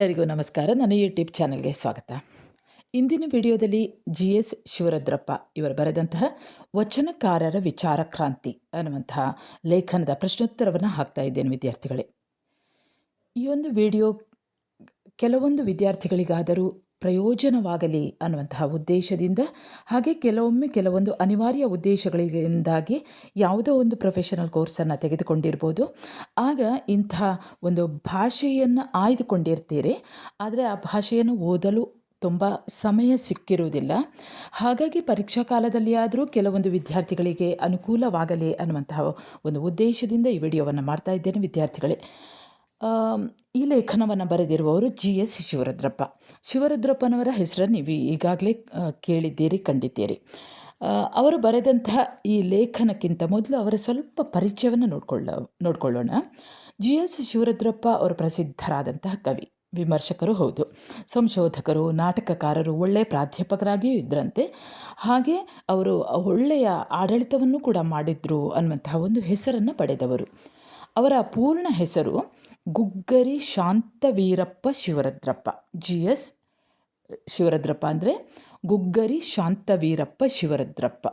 ಎಲ್ಲರಿಗೂ ನಮಸ್ಕಾರ. ನನ್ನ ಯೂಟ್ಯೂಬ್ ಚಾನಲ್ಗೆ ಸ್ವಾಗತ. ಇಂದಿನ ವಿಡಿಯೋದಲ್ಲಿ ಜಿ ಎಸ್ ಶಿವರುದ್ರಪ್ಪ ಇವರು ಬರೆದಂತಹ ವಚನಕಾರರ ವಿಚಾರ ಕ್ರಾಂತಿ ಅನ್ನುವಂತಹ ಲೇಖನದ ಪ್ರಶ್ನೋತ್ತರವನ್ನು ಹಾಕ್ತಾ ಇದ್ದೇನೆ ವಿದ್ಯಾರ್ಥಿಗಳೇ. ಈ ಒಂದು ವಿಡಿಯೋ ಕೆಲವೊಂದು ವಿದ್ಯಾರ್ಥಿಗಳಿಗಾದರೂ ಪ್ರಯೋಜನವಾಗಲಿ ಅನ್ನುವಂತಹ ಉದ್ದೇಶದಿಂದ ಹಾಗೆ ಕೆಲವೊಮ್ಮೆ ಕೆಲವೊಂದು ಅನಿವಾರ್ಯ ಉದ್ದೇಶಗಳಿಂದಾಗಿ ಯಾವುದೋ ಒಂದು ಪ್ರೊಫೆಷನಲ್ ಕೋರ್ಸನ್ನು ತೆಗೆದುಕೊಂಡಿರ್ಬೋದು. ಆಗ ಇಂಥ ಒಂದು ಭಾಷೆಯನ್ನು ಆಯ್ದುಕೊಂಡಿರ್ತೀರಿ. ಆದರೆ ಆ ಭಾಷೆಯನ್ನು ಓದಲು ತುಂಬ ಸಮಯ ಸಿಕ್ಕಿರುವುದಿಲ್ಲ. ಹಾಗಾಗಿ ಪರೀಕ್ಷಾ ಕಾಲದಲ್ಲಿ ಆದರೂ ಕೆಲವೊಂದು ವಿದ್ಯಾರ್ಥಿಗಳಿಗೆ ಅನುಕೂಲವಾಗಲಿ ಅನ್ನುವಂತಹ ಒಂದು ಉದ್ದೇಶದಿಂದ ಈ ವಿಡಿಯೋವನ್ನು ಮಾಡ್ತಾ ಇದ್ದೇನೆ ವಿದ್ಯಾರ್ಥಿಗಳೇ. ಈ ಲೇಖನವನ್ನು ಬರೆದಿರುವವರು ಜಿ ಎಸ್ ಶಿವರುದ್ರಪ್ಪ. ಶಿವರುದ್ರಪ್ಪನವರ ಹೆಸರನ್ನು ನೀವು ಈಗಾಗಲೇ ಕೇಳಿದ್ದೀರಿ, ಕಂಡಿದ್ದೀರಿ. ಅವರು ಬರೆದಂತಹ ಈ ಲೇಖನಕ್ಕಿಂತ ಮೊದಲು ಅವರ ಸ್ವಲ್ಪ ಪರಿಚಯವನ್ನು ನೋಡ್ಕೊಳ್ಳ, ನೋಡ್ಕೊಳ್ಳೋಣ. ಜಿ ಎಸ್ ಶಿವರುದ್ರಪ್ಪ ಅವರು ಪ್ರಸಿದ್ಧರಾದಂತಹ ಕವಿ, ವಿಮರ್ಶಕರು ಹೌದು. ಸಂಶೋಧಕರು, ನಾಟಕಕಾರರು ಒಳ್ಳೆಯ ಪ್ರಾಧ್ಯಾಪಕರಾಗಿಯೂ ಇದ್ದರಂತೆ ಹಾಗೆ ಅವರು ಒಳ್ಳೆಯ ಆಡಳಿತವನ್ನು ಕೂಡ ಮಾಡಿದ್ರು ಅನ್ನುವಂತಹ ಒಂದು ಹೆಸರನ್ನು ಪಡೆದವರು. ಅವರ ಪೂರ್ಣ ಹೆಸರು ಗುಗ್ಗರಿ ಶಾಂತವೀರಪ್ಪ ಶಿವರದ್ರಪ್ಪ. ಜಿ ಎಸ್ ಶಿವರದ್ರಪ್ಪ ಅಂದರೆ ಗುಗ್ಗರಿ ಶಾಂತವೀರಪ್ಪ ಶಿವರದ್ರಪ್ಪ.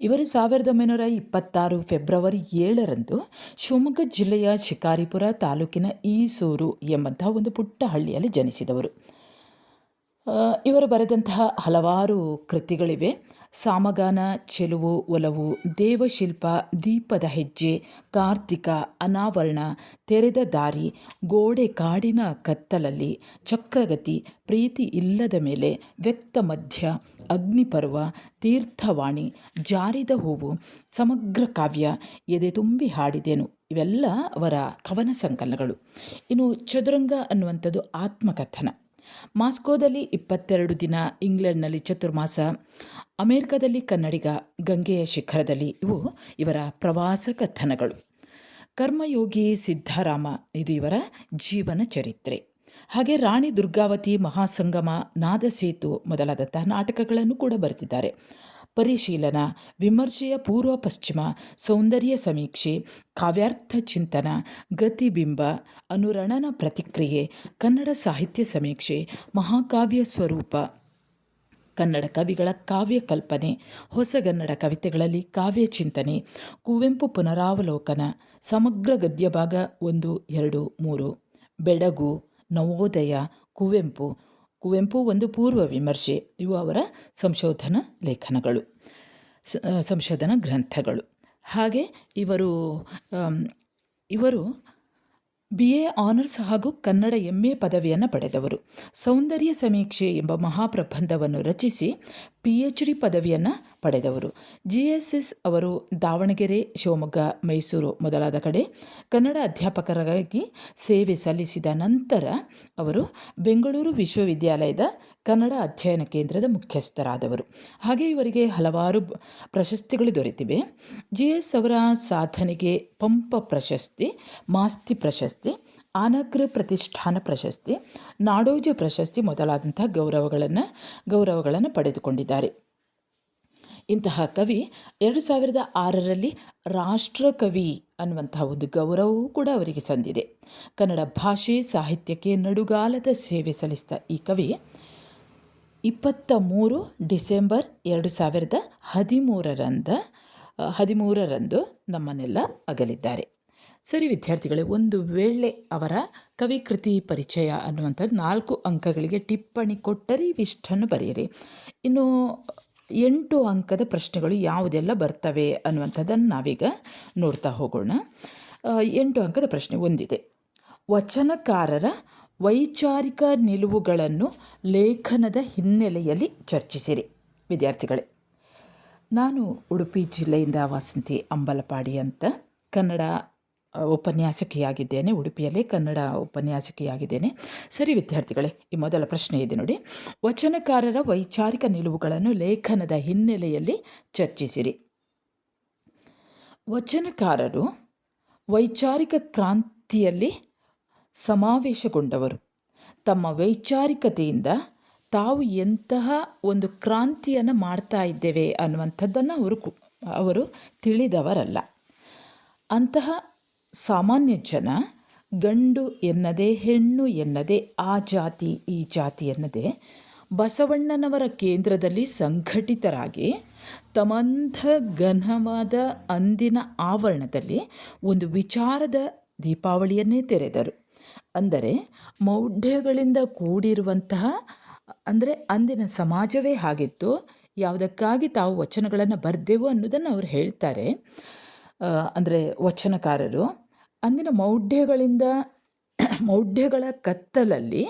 ಇವರು ಸಾವಿರದ ಒಂಬೈನೂರ ಇಪ್ಪತ್ತಾರು ಫೆಬ್ರವರಿ ಏಳರಂದು ಶಿವಮೊಗ್ಗ ಜಿಲ್ಲೆಯ ಶಿಕಾರಿಪುರ ತಾಲೂಕಿನ ಈಸೂರು ಎಂಬಂತಹ ಒಂದು ಪುಟ್ಟ ಹಳ್ಳಿಯಲ್ಲಿ ಜನಿಸಿದವರು. ಇವರು ಬರೆದಂತಹ ಹಲವಾರು ಕೃತಿಗಳಿವೆ. ಸಾಮಗಾನ, ಚೆಲುವು, ಒಲವು, ದೇವಶಿಲ್ಪ, ದೀಪದ ಹೆಜ್ಜೆ, ಕಾರ್ತಿಕ, ಅನಾವರಣ, ತೆರೆದ ದಾರಿ, ಗೋಡೆ ಕಾಡಿನ ಕತ್ತಲಲ್ಲಿ, ಚಕ್ರಗತಿ, ಪ್ರೀತಿ ಇಲ್ಲದ ಮೇಲೆ, ವ್ಯಕ್ತ ಮಧ್ಯ, ಅಗ್ನಿಪರ್ವ, ತೀರ್ಥವಾಣಿ, ಜಾರಿದ ಹೂವು, ಸಮಗ್ರ ಕಾವ್ಯ, ಎದೆ ತುಂಬಿ ಹಾಡಿದೆನು. ಇವೆಲ್ಲ ಅವರ ಕವನ ಸಂಕಲನಗಳು. ಇನ್ನು ಚದುರಂಗ ಅನ್ನುವಂಥದ್ದು ಆತ್ಮಕಥನ. ಮಾಸ್ಕೋದಲ್ಲಿ ಇಪ್ಪತ್ತೆರಡು ದಿನ, ಇಂಗ್ಲೆಂಡ್ನಲ್ಲಿ ಚತುರ್ಮಾಸ, ಅಮೆರಿಕದಲ್ಲಿ ಕನ್ನಡಿಗ, ಗಂಗೆಯ ಶಿಖರದಲ್ಲಿ ಇವು ಇವರ ಪ್ರವಾಸ ಕಥನಗಳು. ಕರ್ಮಯೋಗಿ ಸಿದ್ಧರಾಮ, ಇದು ಇವರ ಜೀವನ ಚರಿತ್ರೆ. ಹಾಗೆ ರಾಣಿ ದುರ್ಗಾವತಿ ಮಹಾಸಂಗಮ, ನಾದಸೇತು ಮೊದಲಾದಂತಹ ನಾಟಕಗಳನ್ನು ಕೂಡ ಬರೆದಿದ್ದಾರೆ. ಪರಿಶೀಲನ, ವಿಮರ್ಶೆಯ ಪೂರ್ವ ಪಶ್ಚಿಮ, ಸೌಂದರ್ಯ ಸಮೀಕ್ಷೆ, ಕಾವ್ಯಾರ್ಥ ಚಿಂತನ, ಗತಿಬಿಂಬ, ಅನುರಣನ ಪ್ರತಿಕ್ರಿಯೆ, ಕನ್ನಡ ಸಾಹಿತ್ಯ ಸಮೀಕ್ಷೆ, ಮಹಾಕಾವ್ಯ ಸ್ವರೂಪ. ಕನ್ನಡ ಕವಿಗಳ ಕಾವ್ಯ ಕಲ್ಪನೆ ಹೊಸಗನ್ನಡ ಕವಿತೆಗಳಲ್ಲಿ ಕಾವ್ಯ ಚಿಂತನೆ, ಕುವೆಂಪು ಪುನರಾವಲೋಕನ, ಸಮಗ್ರ ಗದ್ಯಭಾಗ ಒಂದು, ಎರಡು, ಮೂರು. ಬೆಡಗು, ನವೋದಯ, ಕುವೆಂಪು ಕುವೆಂಪು ಒಂದು ಪೂರ್ವ ವಿಮರ್ಶೆ ಇವು ಅವರ ಸಂಶೋಧನಾ ಲೇಖನಗಳು ಸಂಶೋಧನಾ ಗ್ರಂಥಗಳು. ಹಾಗೆ ಇವರು ಇವರು ಬಿ ಎ ಆನರ್ಸ್ ಹಾಗೂ ಕನ್ನಡ ಎಂ ಎ ಪದವಿಯನ್ನು ಪಡೆದವರು. ಸೌಂದರ್ಯ ಸಮೀಕ್ಷೆ ಎಂಬ ಮಹಾಪ್ರಬಂಧವನ್ನು ರಚಿಸಿ ಪಿ ಎಚ್ ಡಿ ಪದವಿಯನ್ನು ಪಡೆದವರು. ಜಿ ಎಸ್ ಎಸ್ ಅವರು ದಾವಣಗೆರೆ, ಶಿವಮೊಗ್ಗ, ಮೈಸೂರು ಮೊದಲಾದ ಕಡೆ ಕನ್ನಡ ಅಧ್ಯಾಪಕರಾಗಿ ಸೇವೆ ಸಲ್ಲಿಸಿದ ನಂತರ ಅವರು ಬೆಂಗಳೂರು ವಿಶ್ವವಿದ್ಯಾಲಯದ ಕನ್ನಡ ಅಧ್ಯಯನ ಕೇಂದ್ರದ ಮುಖ್ಯಸ್ಥರಾದವರು. ಹಾಗೆ ಇವರಿಗೆ ಹಲವಾರು ಪ್ರಶಸ್ತಿಗಳು ದೊರೆತಿವೆ. ಜಿ ಎಸ್ ಅವರ ಸಾಧನೆಗೆ ಪಂಪ ಪ್ರಶಸ್ತಿ, ಮಾಸ್ತಿ ಪ್ರಶಸ್ತಿ ಆನಗ್ರ ಪ್ರತಿಷ್ಠಾನ ಪ್ರಶಸ್ತಿ, ನಾಡೋಜ ಪ್ರಶಸ್ತಿ ಮೊದಲಾದಂಥ ಗೌರವಗಳನ್ನು ಗೌರವಗಳನ್ನು ಪಡೆದುಕೊಂಡಿದ್ದಾರೆ. ಇಂತಹ ಕವಿ ಎರಡು ಸಾವಿರದ ಆರರಲ್ಲಿ ರಾಷ್ಟ್ರಕವಿ ಅನ್ನುವಂತಹ ಒಂದು ಗೌರವವೂ ಕೂಡ ಅವರಿಗೆ ಸಂದಿದೆ. ಕನ್ನಡ ಭಾಷೆ ಸಾಹಿತ್ಯಕ್ಕೆ ನಡುಗಾಲದ ಸೇವೆ ಸಲ್ಲಿಸಿದ ಈ ಕವಿ ಇಪ್ಪತ್ತ ಮೂರು ಡಿಸೆಂಬರ್ ಎರಡು ಸಾವಿರದ ಹದಿಮೂರರಂದ, ಹದಿಮೂರರಂದು ನಮ್ಮನ್ನೆಲ್ಲ ಅಗಲಿದ್ದಾರೆ. ಸರಿ ವಿದ್ಯಾರ್ಥಿಗಳೇ, ಒಂದು ವೇಳೆ ಅವರ ಕವಿಕೃತಿ ಪರಿಚಯ ಅನ್ನುವಂಥದ್ದು ನಾಲ್ಕು ಅಂಕಗಳಿಗೆ ಟಿಪ್ಪಣಿ ಕೊಟ್ಟರೆ ಇವಿಷ್ಟನ್ನು ಬರೆಯಿರಿ. ಇನ್ನು ಎಂಟು ಅಂಕದ ಪ್ರಶ್ನೆಗಳು ಯಾವುದೆಲ್ಲ ಬರ್ತವೆ ಅನ್ನುವಂಥದ್ದನ್ನು ನಾವೀಗ ನೋಡ್ತಾ ಹೋಗೋಣ. ಎಂಟು ಅಂಕದ ಪ್ರಶ್ನೆ ಒಂದಿದೆ. ವಚನಕಾರರ ವೈಚಾರಿಕ ನಿಲುವುಗಳನ್ನು ಲೇಖನದ ಹಿನ್ನೆಲೆಯಲ್ಲಿ ಚರ್ಚಿಸಿರಿ. ವಿದ್ಯಾರ್ಥಿಗಳೇ, ನಾನು ಉಡುಪಿ ಜಿಲ್ಲೆಯಿಂದ ವಾಸಂತಿ ಅಂಬಲಪಾಡಿ ಅಂತ ಕನ್ನಡ ಉಪನ್ಯಾಸಕಿಯಾಗಿದ್ದೇನೆ, ಉಡುಪಿಯಲ್ಲೇ ಕನ್ನಡ ಉಪನ್ಯಾಸಕಿಯಾಗಿದ್ದೇನೆ. ಸರಿ ವಿದ್ಯಾರ್ಥಿಗಳೇ, ಈ ಮೊದಲ ಪ್ರಶ್ನೆ ಇದೆ ನೋಡಿ. ವಚನಕಾರರ ವೈಚಾರಿಕ ನಿಲುವುಗಳನ್ನು ಲೇಖನದ ಹಿನ್ನೆಲೆಯಲ್ಲಿ ಚರ್ಚಿಸಿರಿ. ವಚನಕಾರರು ವೈಚಾರಿಕ ಕ್ರಾಂತಿಯಲ್ಲಿ ಸಮಾವೇಶಗೊಂಡವರು. ತಮ್ಮ ವೈಚಾರಿಕತೆಯಿಂದ ತಾವು ಎಂತಹ ಒಂದು ಕ್ರಾಂತಿಯನ್ನು ಮಾಡ್ತಾ ಇದ್ದೇವೆ ಅನ್ನುವಂಥದ್ದನ್ನು ಅವರು ಅವರು ತಿಳಿದವರಲ್ಲ. ಅಂತಹ ಸಾಮಾನ್ಯ ಜನ ಗಂಡು ಎನ್ನದೆ, ಹೆಣ್ಣು ಎನ್ನದೆ, ಆ ಜಾತಿ, ಈ ಜಾತಿ ಎನ್ನದೆ ಬಸವಣ್ಣನವರ ಕೇಂದ್ರದಲ್ಲಿ ಸಂಘಟಿತರಾಗಿ ತಮಂಥ ಘನವಾದ ಅಂದಿನ ಆವರಣದಲ್ಲಿ ಒಂದು ವಿಚಾರದ ದೀಪಾವಳಿಯನ್ನೇ ತೆರೆದರು. ಅಂದರೆ ಮೌಢ್ಯಗಳಿಂದ ಕೂಡಿರುವಂತಹ, ಅಂದರೆ ಅಂದಿನ ಸಮಾಜವೇ ಆಗಿತ್ತು, ಯಾವುದಕ್ಕಾಗಿ ತಾವು ವಚನಗಳನ್ನು ಬರೆದೆವು ಅನ್ನೋದನ್ನು ಅವರು ಹೇಳ್ತಾರೆ. ಅಂದರೆ ವಚನಕಾರರು ಅಂದಿನ ಮೌಢ್ಯಗಳಿಂದ, ಮೌಢ್ಯಗಳ ಕತ್ತಲಲ್ಲಿ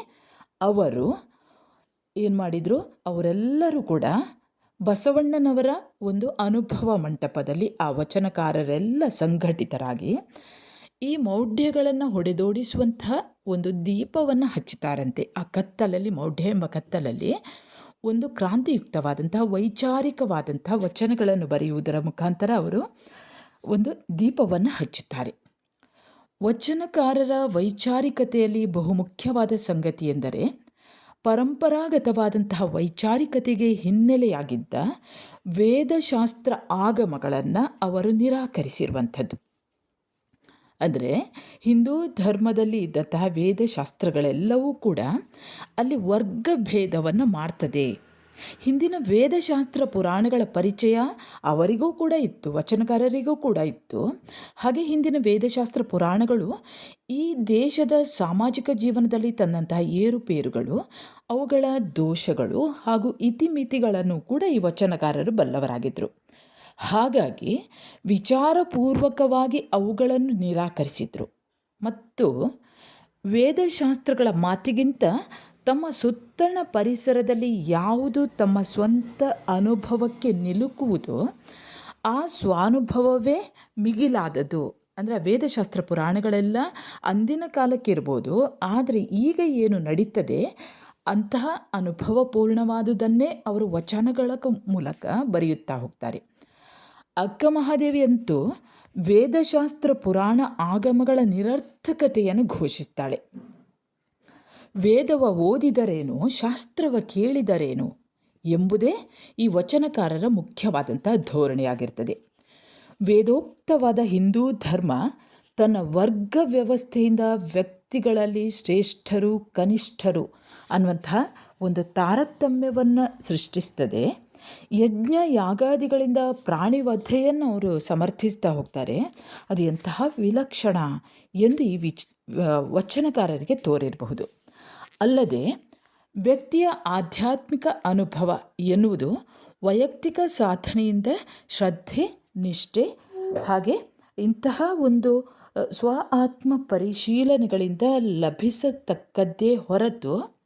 ಅವರು ಏನು ಮಾಡಿದರು? ಅವರೆಲ್ಲರೂ ಕೂಡ ಬಸವಣ್ಣನವರ ಒಂದು ಅನುಭವ ಮಂಟಪದಲ್ಲಿ ಆ ವಚನಕಾರರೆಲ್ಲ ಸಂಘಟಿತರಾಗಿ ಈ ಮೌಢ್ಯಗಳನ್ನು ಹೊಡೆದೋಡಿಸುವಂತಹ ಒಂದು ದೀಪವನ್ನು ಹಚ್ಚುತ್ತಾರಂತೆ ಆ ಕತ್ತಲಲ್ಲಿ, ಮೌಢ್ಯ ಎಂಬ ಕತ್ತಲಲ್ಲಿ ಒಂದು ಕ್ರಾಂತಿಯುಕ್ತವಾದಂತಹ ವೈಚಾರಿಕವಾದಂತಹ ವಚನಗಳನ್ನು ಬರೆಯುವುದರ ಮುಖಾಂತರ ಅವರು ಒಂದು ದೀಪವನ್ನು ಹಚ್ಚುತ್ತಾರೆ. ವಚನಕಾರರ ವೈಚಾರಿಕತೆಯಲ್ಲಿ ಬಹುಮುಖ್ಯವಾದ ಸಂಗತಿ ಎಂದರೆ, ಪರಂಪರಾಗತವಾದಂತಹ ವೈಚಾರಿಕತೆಗೆ ಹಿನ್ನೆಲೆಯಾಗಿದ್ದ ವೇದಶಾಸ್ತ್ರ ಆಗಮಗಳನ್ನು ಅವರು ನಿರಾಕರಿಸಿರುವಂಥದ್ದು. ಅಂದರೆ, ಹಿಂದೂ ಧರ್ಮದಲ್ಲಿ ಇದ್ದಂತಹ ವೇದಶಾಸ್ತ್ರಗಳೆಲ್ಲವೂ ಕೂಡ ಅಲ್ಲಿ ವರ್ಗಭೇದವನ್ನು ಮಾಡ್ತದೆ. ಹಿಂದಿನ ವೇದಶಾಸ್ತ್ರ ಪುರಾಣಗಳ ಪರಿಚಯ ಅವರಿಗೂ ಕೂಡ ಇತ್ತು, ವಚನಕಾರರಿಗೂ ಕೂಡ ಇತ್ತು. ಹಾಗೆ ಹಿಂದಿನ ವೇದಶಾಸ್ತ್ರ ಪುರಾಣಗಳು ಈ ದೇಶದ ಸಾಮಾಜಿಕ ಜೀವನದಲ್ಲಿ ತಂದಂತಹ ಏರುಪೇರುಗಳು, ಅವುಗಳ ದೋಷಗಳು ಹಾಗೂ ಇತಿಮಿತಿಗಳನ್ನು ಕೂಡ ಈ ವಚನಕಾರರು ಬಲ್ಲವರಾಗಿದ್ದರು. ಹಾಗಾಗಿ ವಿಚಾರಪೂರ್ವಕವಾಗಿ ಅವುಗಳನ್ನು ನಿರಾಕರಿಸಿದರು. ಮತ್ತು ವೇದಶಾಸ್ತ್ರಗಳ ಮಾತಿಗಿಂತ ತಮ್ಮ ಸುತ್ತಣ ಪರಿಸರದಲ್ಲಿ ಯಾವುದು ತಮ್ಮ ಸ್ವಂತ ಅನುಭವಕ್ಕೆ ನಿಲುಕುವುದೋ ಆ ಸ್ವಾನುಭವವೇ ಮಿಗಿಲಾದದು ಅಂದರೆ ವೇದಶಾಸ್ತ್ರ ಪುರಾಣಗಳೆಲ್ಲ ಅಂದಿನ ಕಾಲಕ್ಕೆ ಇರ್ಬೋದು, ಆದರೆ ಈಗ ಏನು ನಡೀತದೆ ಅಂತಹ ಅನುಭವಪೂರ್ಣವಾದುದನ್ನೇ ಅವರು ವಚನಗಳ ಮೂಲಕ ಬರೆಯುತ್ತಾ ಹೋಗ್ತಾರೆ. ಅಕ್ಕ ಮಹಾದೇವಿಯಂತೂ ವೇದಶಾಸ್ತ್ರ ಪುರಾಣ ಆಗಮಗಳ ನಿರರ್ಥಕತೆಯನ್ನು ಘೋಷಿಸ್ತಾಳೆ. ವೇದವ ಓದಿದರೇನು, ಶಾಸ್ತ್ರವ ಕೇಳಿದರೇನು ಎಂಬುದೇ ಈ ವಚನಕಾರರ ಮುಖ್ಯವಾದಂಥ ಧೋರಣೆಯಾಗಿರ್ತದೆ. ವೇದೋಕ್ತವಾದ ಹಿಂದೂ ಧರ್ಮ ತನ್ನ ವರ್ಗ ವ್ಯವಸ್ಥೆಯಿಂದ ವ್ಯಕ್ತಿಗಳಲ್ಲಿ ಶ್ರೇಷ್ಠರು, ಕನಿಷ್ಠರು ಅನ್ನುವಂಥ ಒಂದು ತಾರತಮ್ಯವನ್ನು ಸೃಷ್ಟಿಸ್ತದೆ. ಯಜ್ಞ ಯಾಗಾದಿಗಳಿಂದ ಪ್ರಾಣಿ ವಧೆಯನ್ನು ಅವರು ಸಮರ್ಥಿಸ್ತಾ ಹೋಗ್ತಾರೆ. ಅದು ಎಂತಹ ವಿಲಕ್ಷಣ ಎಂದು ಈ ವಿಚ್ ವಚನಕಾರರಿಗೆ ತೋರಿರಬಹುದು. ಅಲ್ಲದೆ ವ್ಯಕ್ತಿಯ ಆಧ್ಯಾತ್ಮಿಕ ಅನುಭವ ಎನ್ನುವುದು ವೈಯಕ್ತಿಕ ಸಾಧನೆಯಿಂದ ಶ್ರದ್ಧೆ, ನಿಷ್ಠೆ ಹಾಗೆ ಇಂತಹ ಒಂದು ಸ್ವ ಆತ್ಮ ಪರಿಶೀಲನೆಗಳಿಂದ ಲಭಿಸತಕ್ಕದ್ದೇ ಹೊರತು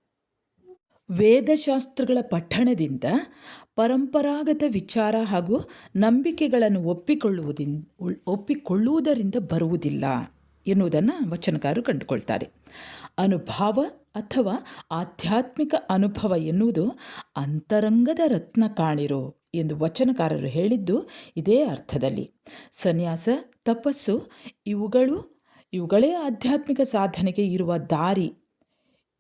ವೇದಶಾಸ್ತ್ರಗಳ ಪಠಣದಿಂದ ಪರಂಪರಾಗತ ವಿಚಾರ ಹಾಗೂ ನಂಬಿಕೆಗಳನ್ನು ಒಪ್ಪಿಕೊಳ್ಳುವುದಿನ್ ಒಪ್ಪಿಕೊಳ್ಳುವುದರಿಂದ ಬರುವುದಿಲ್ಲ ಎನ್ನುವುದನ್ನು ವಚನಕಾರರು ಕಂಡುಕೊಳ್ತಾರೆ. ಅನುಭವ ಅಥವಾ ಆಧ್ಯಾತ್ಮಿಕ ಅನುಭವ ಎನ್ನುವುದು ಅಂತರಂಗದ ರತ್ನ ಕಾಣಿರೋ ಎಂದು ವಚನಕಾರರು ಹೇಳಿದ್ದು ಇದೇ ಅರ್ಥದಲ್ಲಿ. ಸನ್ಯಾಸ, ತಪಸ್ಸು ಇವುಗಳು, ಇವುಗಳೇ ಆಧ್ಯಾತ್ಮಿಕ ಸಾಧನೆಗೆ ಇರುವ ದಾರಿ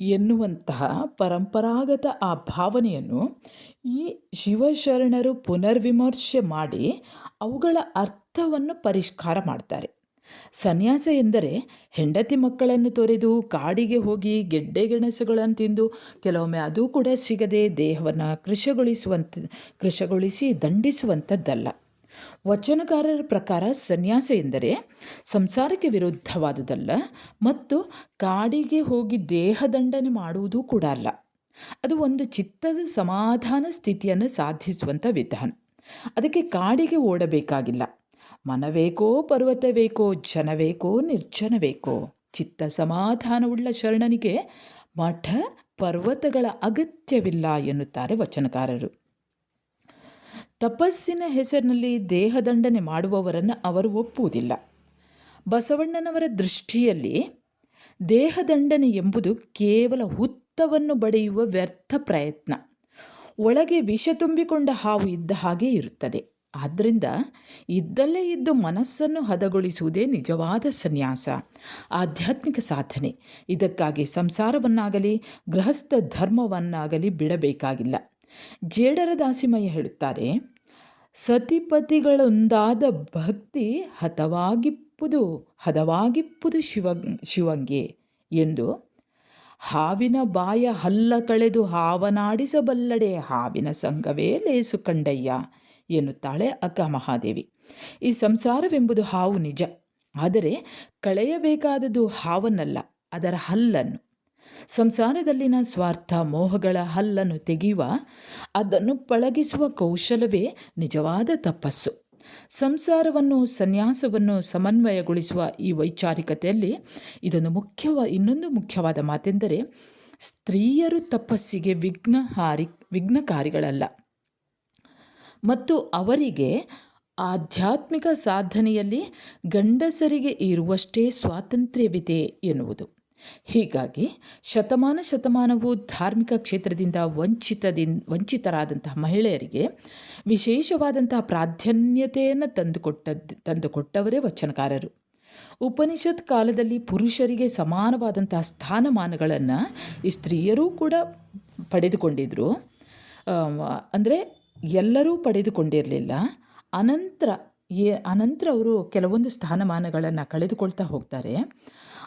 ಎನ್ನುವಂತಹ ಪರಂಪರಾಗತ ಆ ಭಾವನೆಯನ್ನು ಈ ಶಿವಶರಣರು ಪುನರ್ವಿಮರ್ಶೆ ಮಾಡಿ ಅವುಗಳ ಅರ್ಥವನ್ನು ಪರಿಷ್ಕಾರ ಮಾಡ್ತಾರೆ. ಸನ್ಯಾಸ ಎಂದರೆ ಹೆಂಡತಿ ಮಕ್ಕಳನ್ನು ತೊರೆದು ಕಾಡಿಗೆ ಹೋಗಿ ಗೆಡ್ಡೆ ಗೆಣಸುಗಳನ್ನು ತಿಂದು ಕೆಲವೊಮ್ಮೆ ಅದು ಕೂಡ ಸಿಗದೆ ದೇಹವನ್ನು ಕೃಶಗೊಳಿಸುವಂಥ ಕೃಶಗೊಳಿಸಿ ದಂಡಿಸುವಂಥದ್ದಲ್ಲ ವಚನಕಾರರ ಪ್ರಕಾರ ಸನ್ಯಾಸ ಎಂದರೆ ಸಂಸಾರಕ್ಕೆ ವಿರುದ್ಧವಾದುದಲ್ಲ ಮತ್ತು ಕಾಡಿಗೆ ಹೋಗಿ ದೇಹದಂಡನೆ ಮಾಡುವುದೂ ಕೂಡ ಅಲ್ಲ. ಅದು ಒಂದು ಚಿತ್ತದ ಸಮಾಧಾನ ಸ್ಥಿತಿಯನ್ನು ಸಾಧಿಸುವಂಥ ವಿಧಾನ. ಅದಕ್ಕೆ ಕಾಡಿಗೆ ಓಡಬೇಕಾಗಿಲ್ಲ. ಮನವೇಕೋ ಪರ್ವತವೇಕೋ, ಜನವೇಕೋ, ನಿರ್ಜನವೇಕೋ. ಚಿತ್ತ ಸಮಾಧಾನವುಳ್ಳ ಶರಣನಿಗೆ ಮಠ ಪರ್ವತಗಳ ಅಗತ್ಯವಿಲ್ಲ ಎನ್ನುತ್ತಾರೆ ವಚನಕಾರರು. ತಪಸ್ಸಿನ ಹೆಸರಿನಲ್ಲಿ ದೇಹದಂಡನೆ ಮಾಡುವವರನ್ನು ಅವರು ಒಪ್ಪುವುದಿಲ್ಲ. ಬಸವಣ್ಣನವರ ದೃಷ್ಟಿಯಲ್ಲಿ ದೇಹದಂಡನೆ ಎಂಬುದು ಕೇವಲ ಹುತ್ತವನ್ನು ಬಡಿಯುವ ವ್ಯರ್ಥ ಪ್ರಯತ್ನ. ಒಳಗೆ ವಿಷ ತುಂಬಿಕೊಂಡ ಹಾವು ಇದ್ದ ಹಾಗೆ ಇರುತ್ತದೆ. ಆದ್ದರಿಂದ ಇದ್ದಲ್ಲೇ ಇದ್ದು ಮನಸ್ಸನ್ನು ಹದಗೊಳಿಸುವುದೇ ನಿಜವಾದ ಸನ್ಯಾಸ, ಆಧ್ಯಾತ್ಮಿಕ ಸಾಧನೆ. ಇದಕ್ಕಾಗಿ ಸಂಸಾರವನ್ನಾಗಲಿ, ಗೃಹಸ್ಥ ಧರ್ಮವನ್ನಾಗಲಿ ಬಿಡಬೇಕಾಗಿಲ್ಲ. ಜೇಡರ ದಾಸಿಮಯ್ಯ ಹೇಳುತ್ತಾರೆ, ಸತಿಪತಿಗಳೊಂದಾದ ಭಕ್ತಿ ಹತವಾಗಿಪ್ಪುದು, ಹದವಾಗಿಪ್ಪುದು ಶಿವ, ಶಿವಂಗೆ ಎಂದು, ಹಾವಿನ ಬಾಯ ಹಲ್ಲ ಕಳೆದು ಹಾವನಾಡಿಸಬಲ್ಲಡೆ ಹಾವಿನ ಸಂಘವೇ ಲೇಸು ಕಂಡಯ್ಯ. ಎನ್ನುತ್ತಾಳೆ ಅಕ್ಕ ಮಹಾದೇವಿ. ಈ ಸಂಸಾರವೆಂಬುದು ಹಾವು ನಿಜ. ಆದರೆ ಕಳೆಯಬೇಕಾದದ್ದು ಹಾವನ್ನಲ್ಲ, ಅದರ ಹಲ್ಲನ್ನು. ಸಂಸಾರದಲ್ಲಿನ ಸ್ವಾರ್ಥ, ಮೋಹಗಳ ಹಲ್ಲನ್ನು ತೆಗೆಯುವ, ಅದನ್ನು ಪಳಗಿಸುವ ಕೌಶಲವೇ ನಿಜವಾದ ತಪಸ್ಸು. ಸಂಸಾರವನ್ನು, ಸನ್ಯಾಸವನ್ನು ಸಮನ್ವಯಗೊಳಿಸುವ ಈ ವೈಚಾರಿಕತೆಯಲ್ಲಿ ಇದೊಂದು ಮುಖ್ಯವ, ಇನ್ನೊಂದು ಮುಖ್ಯವಾದ ಮಾತೆಂದರೆ, ಸ್ತ್ರೀಯರು ತಪಸ್ಸಿಗೆ ವಿಘ್ನಹಾರಿ ವಿಘ್ನಕಾರಿಗಳಲ್ಲ. ಮತ್ತು ಅವರಿಗೆ ಆಧ್ಯಾತ್ಮಿಕ ಸಾಧನೆಯಲ್ಲಿ ಗಂಡಸರಿಗೆ ಇರುವಷ್ಟೇ ಸ್ವಾತಂತ್ರ್ಯವಿದೆ ಎನ್ನುವುದು. ಹೀಗಾಗಿ ಶತಮಾನ ಶತಮಾನವು ಧಾರ್ಮಿಕ ಕ್ಷೇತ್ರದಿಂದ ವಂಚಿತದಿಂದ ವಂಚಿತರಾದಂತಹ ಮಹಿಳೆಯರಿಗೆ ವಿಶೇಷವಾದಂತಹ ಪ್ರಾಧಾನ್ಯತೆಯನ್ನು ತಂದುಕೊಟ್ಟದ್ದು ತಂದುಕೊಟ್ಟವರೇ ವಚನಕಾರರು. ಉಪನಿಷತ್ ಕಾಲದಲ್ಲಿ ಪುರುಷರಿಗೆ ಸಮಾನವಾದಂತಹ ಸ್ಥಾನಮಾನಗಳನ್ನು ಈ ಸ್ತ್ರೀಯರೂ ಕೂಡ ಪಡೆದುಕೊಂಡಿದ್ದರು ಅಂದರೆ ಎಲ್ಲರೂ ಪಡೆದುಕೊಂಡಿರಲಿಲ್ಲ. ಅನಂತರ ಎ ಅನಂತರ ಅವರು ಕೆಲವೊಂದು ಸ್ಥಾನಮಾನಗಳನ್ನು ಕಳೆದುಕೊಳ್ತಾ ಹೋಗ್ತಾರೆ.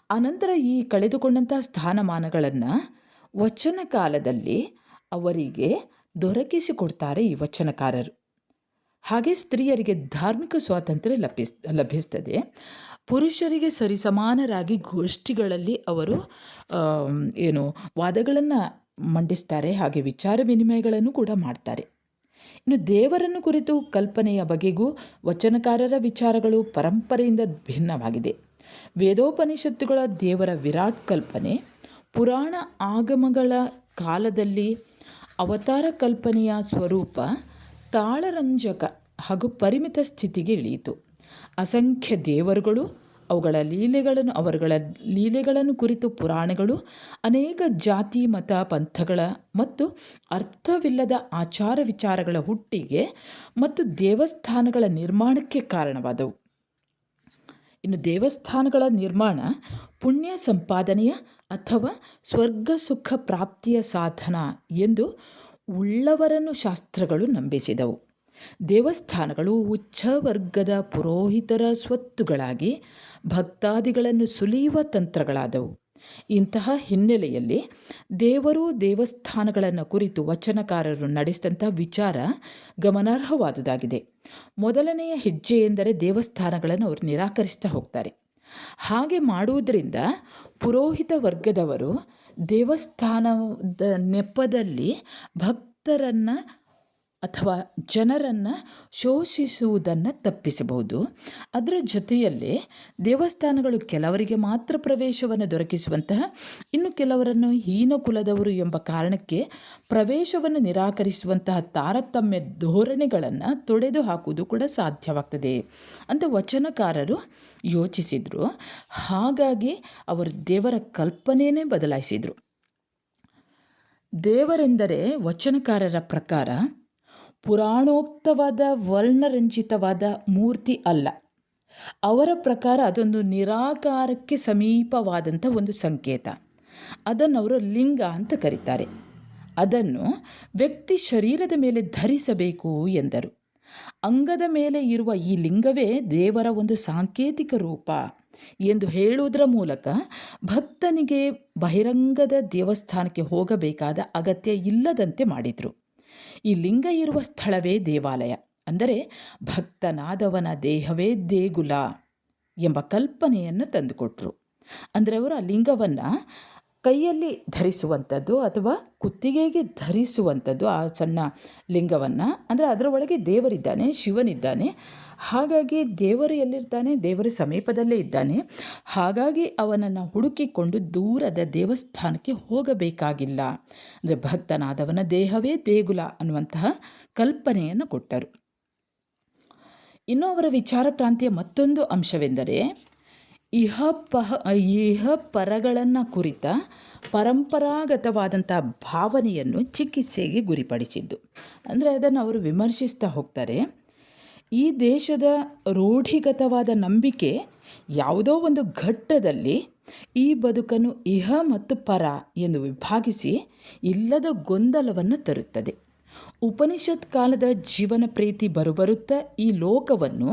ಅನಂತರ ಈ ಕಳೆದುಕೊಂಡಂಥ ಸ್ಥಾನಮಾನಗಳನ್ನು ವಚನ ಕಾಲದಲ್ಲಿ ಅವರಿಗೆ ದೊರಕಿಸಿಕೊಡ್ತಾರೆ ಈ ವಚನಕಾರರು. ಹಾಗೆ ಸ್ತ್ರೀಯರಿಗೆ ಧಾರ್ಮಿಕ ಸ್ವಾತಂತ್ರ್ಯ ಲಭಿಸ್, ಲಭಿಸ್ತದೆ. ಪುರುಷರಿಗೆ ಸರಿಸಮಾನರಾಗಿ ಗೋಷ್ಠಿಗಳಲ್ಲಿ ಅವರು ಏನು ವಾದಗಳನ್ನು ಮಂಡಿಸ್ತಾರೆ, ಹಾಗೆ ವಿಚಾರ ವಿನಿಮಯಗಳನ್ನು ಕೂಡ ಮಾಡ್ತಾರೆ. ಇನ್ನು ದೇವರನ್ನು ಕುರಿತು ಕಲ್ಪನೆಯ ಬಗೆಗೂ ವಚನಕಾರರ ವಿಚಾರಗಳು ಪರಂಪರೆಯಿಂದ ಭಿನ್ನವಾಗಿದೆ. ವೇದೋಪನಿಷತ್ತುಗಳ ದೇವರ ವಿರಾಟ್ ಕಲ್ಪನೆ, ಪುರಾಣ ಆಗಮಗಳ ಕಾಲದಲ್ಲಿ ಅವತಾರ ಕಲ್ಪನೆಯ ಸ್ವರೂಪ ತಾಳರಂಜಕ ಹಾಗೂ ಪರಿಮಿತ ಸ್ಥಿತಿಗೆ ಇಳಿಯಿತು. ಅಸಂಖ್ಯ ದೇವರುಗಳು ಅವುಗಳ ಲೀಲೆಗಳನ್ನು, ಅವರುಗಳ ಲೀಲೆಗಳನ್ನು ಕುರಿತು ಪುರಾಣಗಳು, ಅನೇಕ ಜಾತಿ, ಮತ, ಪಂಥಗಳ ಮತ್ತು ಅರ್ಥವಿಲ್ಲದ ಆಚಾರ ವಿಚಾರಗಳ ಹುಟ್ಟಿಗೆ ಮತ್ತು ದೇವಸ್ಥಾನಗಳ ನಿರ್ಮಾಣಕ್ಕೆ ಕಾರಣವಾದವು. ಇನ್ನು ದೇವಸ್ಥಾನಗಳ ನಿರ್ಮಾಣ ಪುಣ್ಯ ಸಂಪಾದನೆಯ ಅಥವಾ ಸ್ವರ್ಗ ಸುಖ ಪ್ರಾಪ್ತಿಯ ಸಾಧನ ಎಂದು ಉಳ್ಳವರನ್ನು ಶಾಸ್ತ್ರಗಳು ನಂಬಿಸಿದವು. ದೇವಸ್ಥಾನಗಳು ಉಚ್ಚ ವರ್ಗದ ಪುರೋಹಿತರ ಸ್ವತ್ತುಗಳಾಗಿ ಭಕ್ತಾದಿಗಳನ್ನು ಸುಲಿಯುವ ತಂತ್ರಗಳಾದವು. ಇಂತಹ ಹಿನ್ನೆಲೆಯಲ್ಲಿ ದೇವರು ದೇವಸ್ಥಾನಗಳನ್ನು ಕುರಿತು ವಚನಕಾರರು ನಡೆಸಿದಂಥ ವಿಚಾರ ಗಮನಾರ್ಹವಾದುದಾಗಿದೆ. ಮೊದಲನೆಯ ಹೆಜ್ಜೆ ಎಂದರೆ ದೇವಸ್ಥಾನಗಳನ್ನು ಅವರು ನಿರಾಕರಿಸ್ತಾ ಹೋಗ್ತಾರೆ. ಹಾಗೆ ಮಾಡುವುದರಿಂದ ಪುರೋಹಿತ ವರ್ಗದವರು ದೇವಸ್ಥಾನದ ನೆಪದಲ್ಲಿ ಭಕ್ತರನ್ನು ಅಥವಾ ಜನರನ್ನು ಶೋಷಿಸುವುದನ್ನು ತಪ್ಪಿಸಬಹುದು. ಅದರ ಜೊತೆಯಲ್ಲೇ ದೇವಸ್ಥಾನಗಳು ಕೆಲವರಿಗೆ ಮಾತ್ರ ಪ್ರವೇಶವನ್ನು ದೊರಕಿಸುವಂತಹ, ಇನ್ನು ಕೆಲವರನ್ನು ಹೀನ ಕುಲದವರು ಎಂಬ ಕಾರಣಕ್ಕೆ ಪ್ರವೇಶವನ್ನು ನಿರಾಕರಿಸುವಂತಹ ತಾರತಮ್ಯ ಧೋರಣೆಗಳನ್ನು ತೊಡೆದು ಹಾಕುವುದು ಕೂಡ ಸಾಧ್ಯವಾಗ್ತದೆ ಅಂತ ವಚನಕಾರರು ಯೋಚಿಸಿದರು. ಹಾಗಾಗಿ ಅವರು ದೇವರ ಕಲ್ಪನೆಯೇ ಬದಲಾಯಿಸಿದರು. ದೇವರೆಂದರೆ ವಚನಕಾರರ ಪ್ರಕಾರ ಪುರಾಣೋಕ್ತವಾದ ವರ್ಣರಂಜಿತವಾದ ಮೂರ್ತಿ ಅಲ್ಲ. ಅವರ ಪ್ರಕಾರ ಅದೊಂದು ನಿರಾಕಾರಕ್ಕೆ ಸಮೀಪವಾದಂಥ ಒಂದು ಸಂಕೇತ. ಅದನ್ನು ಅವರು ಲಿಂಗ ಅಂತ ಕರೀತಾರೆ. ಅದನ್ನು ವ್ಯಕ್ತಿ ಶರೀರದ ಮೇಲೆ ಧರಿಸಬೇಕು ಎಂದರು. ಅಂಗದ ಮೇಲೆ ಇರುವ ಈ ಲಿಂಗವೇ ದೇವರ ಒಂದು ಸಾಂಕೇತಿಕ ರೂಪ ಎಂದು ಹೇಳುವುದರ ಮೂಲಕ ಭಕ್ತನಿಗೆ ಬಹಿರಂಗದ ದೇವಸ್ಥಾನಕ್ಕೆ ಹೋಗಬೇಕಾದ ಅಗತ್ಯ ಇಲ್ಲದಂತೆ ಮಾಡಿದರು. ಈ ಲಿಂಗ ಇರುವ ಸ್ಥಳವೇ ದೇವಾಲಯ. ಅಂದರೆ ಭಕ್ತನಾದವನ ದೇಹವೇ ದೇಗುಲ ಎಂಬ ಕಲ್ಪನೆಯನ್ನು ತಂದುಕೊಟ್ರು. ಅಂದರೆ ಅವರು ಆ ಲಿಂಗವನ್ನು ಕೈಯಲ್ಲಿ ಧರಿಸುವಂಥದ್ದು ಅಥವಾ ಕುತ್ತಿಗೆಗೆ ಧರಿಸುವಂಥದ್ದು ಆ ಸಣ್ಣ ಲಿಂಗವನ್ನು. ಅಂದರೆ ಅದರ ಒಳಗೆ ದೇವರಿದ್ದಾನೆ, ಶಿವನಿದ್ದಾನೆ. ಹಾಗಾಗಿ ದೇವರು ಎಲ್ಲಿರ್ತಾನೆ? ದೇವರ ಸಮೀಪದಲ್ಲೇ ಇದ್ದಾನೆ. ಹಾಗಾಗಿ ಅವನನ್ನು ಹುಡುಕಿಕೊಂಡು ದೂರದ ದೇವಸ್ಥಾನಕ್ಕೆ ಹೋಗಬೇಕಾಗಿಲ್ಲ. ಅಂದರೆ ಭಕ್ತನಾದವನ ದೇಹವೇ ದೇಗುಲ ಅನ್ನುವಂತಹ ಕಲ್ಪನೆಯನ್ನು ಕೊಟ್ಟರು. ಇನ್ನು ಅವರ ವಿಚಾರ ಕ್ರಾಂತಿಯ ಮತ್ತೊಂದು ಅಂಶವೆಂದರೆ ಇಹ ಪಹ ಇಹ ಪರಗಳನ್ನು ಕುರಿತ ಪರಂಪರಾಗತವಾದಂಥ ಭಾವನೆಯನ್ನು ಚಿಕಿತ್ಸೆಗೆ ಗುರಿಪಡಿಸಿದ್ದು. ಅಂದರೆ ಅದನ್ನು ಅವರು ವಿಮರ್ಶಿಸ್ತಾ ಹೋಗ್ತಾರೆ. ಈ ದೇಶದ ರೂಢಿಗತವಾದ ನಂಬಿಕೆ ಯಾವುದೋ ಒಂದು ಘಟ್ಟದಲ್ಲಿ ಈ ಬದುಕನ್ನು ಇಹ ಮತ್ತು ಪರ ಎಂದು ವಿಭಾಗಿಸಿ ಇಲ್ಲದ ಗೊಂದಲವನ್ನು ತರುತ್ತದೆ. ಉಪನಿಷತ್ ಕಾಲದ ಜೀವನ ಪ್ರೀತಿ ಬರುಬರುತ್ತಾ ಈ ಲೋಕವನ್ನು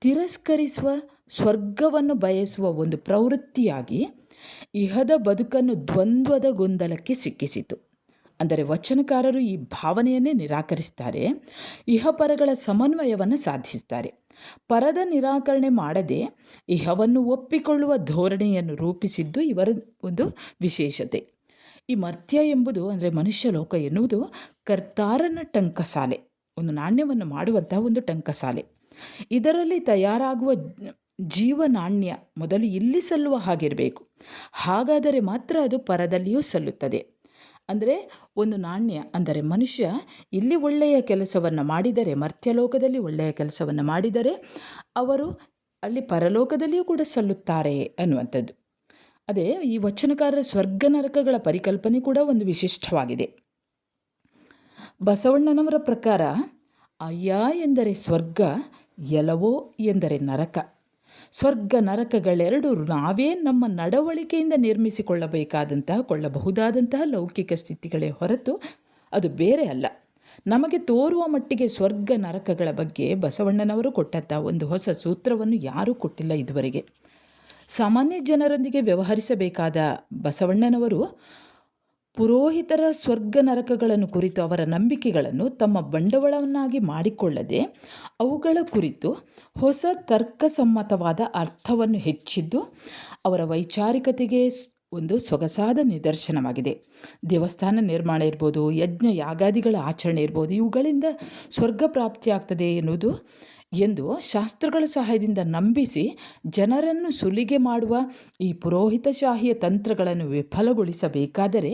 ತಿರಸ್ಕರಿಸುವ ಸ್ವರ್ಗವನ್ನು ಬಯಸುವ ಒಂದು ಪ್ರವೃತ್ತಿಯಾಗಿ ಇಹದ ಬದುಕನ್ನು ದ್ವಂದ್ವದ ಗೊಂದಲಕ್ಕೆ ಸಿಕ್ಕಿಸಿತು. ಅಂದರೆ ವಚನಕಾರರು ಈ ಭಾವನೆಯನ್ನೇ ನಿರಾಕರಿಸ್ತಾರೆ. ಇಹಪರಗಳ ಸಮನ್ವಯವನ್ನು ಸಾಧಿಸ್ತಾರೆ. ಪರದ ನಿರಾಕರಣೆ ಮಾಡದೆ ಇಹವನ್ನು ಒಪ್ಪಿಕೊಳ್ಳುವ ಧೋರಣೆಯನ್ನು ರೂಪಿಸಿದ್ದು ಇವರ ಒಂದು ವಿಶೇಷತೆ. ಈ ಮರ್ತ್ಯ ಎಂಬುದು ಅಂದರೆ ಮನುಷ್ಯ ಲೋಕ ಎನ್ನುವುದು ಕರ್ತಾರನ ಟಂಕಸಾಲೆ. ಒಂದು ನಾಣ್ಯವನ್ನು ಮಾಡುವಂತಹ ಒಂದು ಟಂಕಸಾಲೆ. ಇದರಲ್ಲಿ ತಯಾರಾಗುವ ಜೀವ ನಾಣ್ಯ ಮೊದಲು ಇಲ್ಲಿ ಸಲ್ಲುವ ಹಾಗಿರಬೇಕು. ಹಾಗಾದರೆ ಮಾತ್ರ ಅದು ಪರದಲ್ಲಿಯೂ ಸಲ್ಲುತ್ತದೆ. ಅಂದರೆ ಒಂದು ನಾಣ್ಯ ಅಂದರೆ ಮನುಷ್ಯ ಇಲ್ಲಿ ಒಳ್ಳೆಯ ಕೆಲಸವನ್ನು ಮಾಡಿದರೆ, ಮರ್ತ್ಯಲೋಕದಲ್ಲಿ ಒಳ್ಳೆಯ ಕೆಲಸವನ್ನು ಮಾಡಿದರೆ ಅವರು ಅಲ್ಲಿ ಪರಲೋಕದಲ್ಲಿಯೂ ಕೂಡ ಸಲ್ಲುತ್ತಾರೆ ಅನ್ನುವಂಥದ್ದು. ಅದೇ ಈ ವಚನಕಾರರ ಸ್ವರ್ಗ ನರಕಗಳ ಪರಿಕಲ್ಪನೆ ಕೂಡ ಒಂದು ವಿಶಿಷ್ಟವಾಗಿದೆ. ಬಸವಣ್ಣನವರ ಪ್ರಕಾರ, ಅಯ್ಯ ಎಂದರೆ ಸ್ವರ್ಗ ಎಲವೋ ಎಂದರೆ ನರಕ. ಸ್ವರ್ಗ ನರಕಗಳೆರಡು ನಾವೇ ನಮ್ಮ ನಡವಳಿಕೆಯಿಂದ ನಿರ್ಮಿಸಿಕೊಳ್ಳಬೇಕಾದಂತಹ, ಕೊಳ್ಳಬಹುದಾದಂತಹ ಲೌಕಿಕ ಸ್ಥಿತಿಗಳೇ ಹೊರತು ಅದು ಬೇರೆ ಅಲ್ಲ. ನಮಗೆ ತೋರುವ ಮಟ್ಟಿಗೆ ಸ್ವರ್ಗ ನರಕಗಳ ಬಗ್ಗೆ ಬಸವಣ್ಣನವರು ಕೊಟ್ಟಂಥ ಒಂದು ಹೊಸ ಸೂತ್ರವನ್ನು ಯಾರೂ ಕೊಟ್ಟಿಲ್ಲ ಇದುವರೆಗೆ. ಸಾಮಾನ್ಯ ಜನರೊಂದಿಗೆ ವ್ಯವಹರಿಸಬೇಕಾದ ಬಸವಣ್ಣನವರು ಪುರೋಹಿತರ ಸ್ವರ್ಗ ನರಕಗಳನ್ನು ಕುರಿತು ಅವರ ನಂಬಿಕೆಗಳನ್ನು ತಮ್ಮ ಬಂಡವಾಳವನ್ನಾಗಿ ಮಾಡಿಕೊಳ್ಳದೆ ಅವುಗಳ ಕುರಿತು ಹೊಸ ತರ್ಕಸಮ್ಮತವಾದ ಅರ್ಥವನ್ನು ಹೆಚ್ಚಿದ್ದು ಅವರ ವೈಚಾರಿಕತೆಗೆ ಒಂದು ಸೊಗಸಾದ ನಿದರ್ಶನವಾಗಿದೆ. ದೇವಸ್ಥಾನ ನಿರ್ಮಾಣ ಇರ್ಬೋದು ಯಜ್ಞ ಯಾಗಾದಿಗಳ ಆಚರಣೆ ಇರ್ಬೋದು, ಇವುಗಳಿಂದ ಸ್ವರ್ಗ ಪ್ರಾಪ್ತಿಯಾಗ್ತದೆ ಎನ್ನುವುದು ಎಂದು ಶಾಸ್ತ್ರಗಳ ಸಹಾಯದಿಂದ ನಂಬಿಸಿ ಜನರನ್ನು ಸುಲಿಗೆ ಮಾಡುವ ಈ ಪುರೋಹಿತಶಾಹಿಯ ತಂತ್ರಗಳನ್ನು ವಿಫಲಗೊಳಿಸಬೇಕಾದರೆ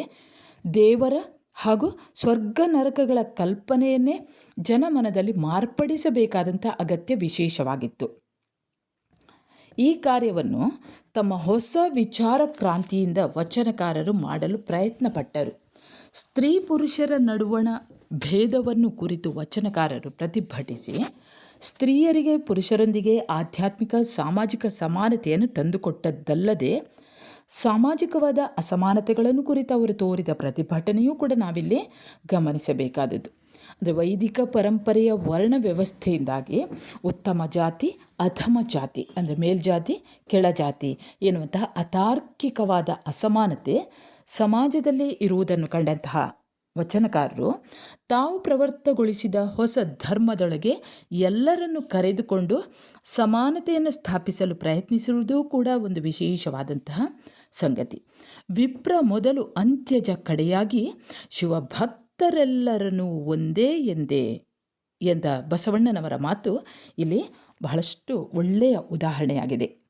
ದೇವರ ಹಾಗೂ ಸ್ವರ್ಗ ನರಕಗಳ ಕಲ್ಪನೆಯನ್ನೇ ಜನಮನದಲ್ಲಿ ಮಾರ್ಪಡಿಸಬೇಕಾದಂಥ ಅಗತ್ಯ ವಿಶೇಷವಾಗಿತ್ತು. ಈ ಕಾರ್ಯವನ್ನು ತಮ್ಮ ಹೊಸ ವಿಚಾರ ಕ್ರಾಂತಿಯಿಂದ ವಚನಕಾರರು ಮಾಡಲು ಪ್ರಯತ್ನಪಟ್ಟರು. ಸ್ತ್ರೀ ಪುರುಷರ ನಡುವಣ ಭೇದವನ್ನು ಕುರಿತು ವಚನಕಾರರು ಪ್ರತಿಭಟಿಸಿ, ಸ್ತ್ರೀಯರಿಗೆ ಪುರುಷರೊಂದಿಗೆ ಆಧ್ಯಾತ್ಮಿಕ ಸಾಮಾಜಿಕ ಸಮಾನತೆಯನ್ನು ತಂದುಕೊಟ್ಟದ್ದಲ್ಲದೆ ಸಾಮಾಜಿಕವಾದ ಅಸಮಾನತೆಗಳನ್ನು ಕುರಿತು ಅವರು ತೋರಿದ ಪ್ರತಿಭಟನೆಯೂ ಕೂಡ ನಾವಿಲ್ಲಿ ಗಮನಿಸಬೇಕಾದದ್ದು. ಅಂದರೆ ವೈದಿಕ ಪರಂಪರೆಯ ವರ್ಣ ವ್ಯವಸ್ಥೆಯಿಂದಾಗಿ ಉತ್ತಮ ಜಾತಿ, ಅಧಮ ಜಾತಿ, ಅಂದರೆ ಮೇಲ್ಜಾತಿ, ಕೆಳಜಾತಿ ಎನ್ನುವಂತಹ ಅತಾರ್ಕಿಕವಾದ ಅಸಮಾನತೆ ಸಮಾಜದಲ್ಲಿ ಇರುವುದನ್ನು ಕಂಡಂತಹ ವಚನಕಾರರು, ತಾವು ಪ್ರವರ್ತಗೊಳಿಸಿದ ಹೊಸ ಧರ್ಮದೊಳಗೆ ಎಲ್ಲರನ್ನು ಕರೆದುಕೊಂಡು ಸಮಾನತೆಯನ್ನು ಸ್ಥಾಪಿಸಲು ಪ್ರಯತ್ನಿಸಿರುವುದೂ ಕೂಡ ಒಂದು ವಿಶೇಷವಾದಂತಹ ಸಂಗತಿ. ವಿಪ್ರ ಮೊದಲು ಅಂತ್ಯಜ ಕಡೆಯಾಗಿ, ಶಿವಭಕ್ತರೆಲ್ಲರನ್ನು ಒಂದೇ ಎಂದೇ ಎಂದ ಬಸವಣ್ಣನವರ ಮಾತು ಇಲ್ಲಿ ಬಹಳಷ್ಟು ಒಳ್ಳೆಯ ಉದಾಹರಣೆಯಾಗಿದೆ.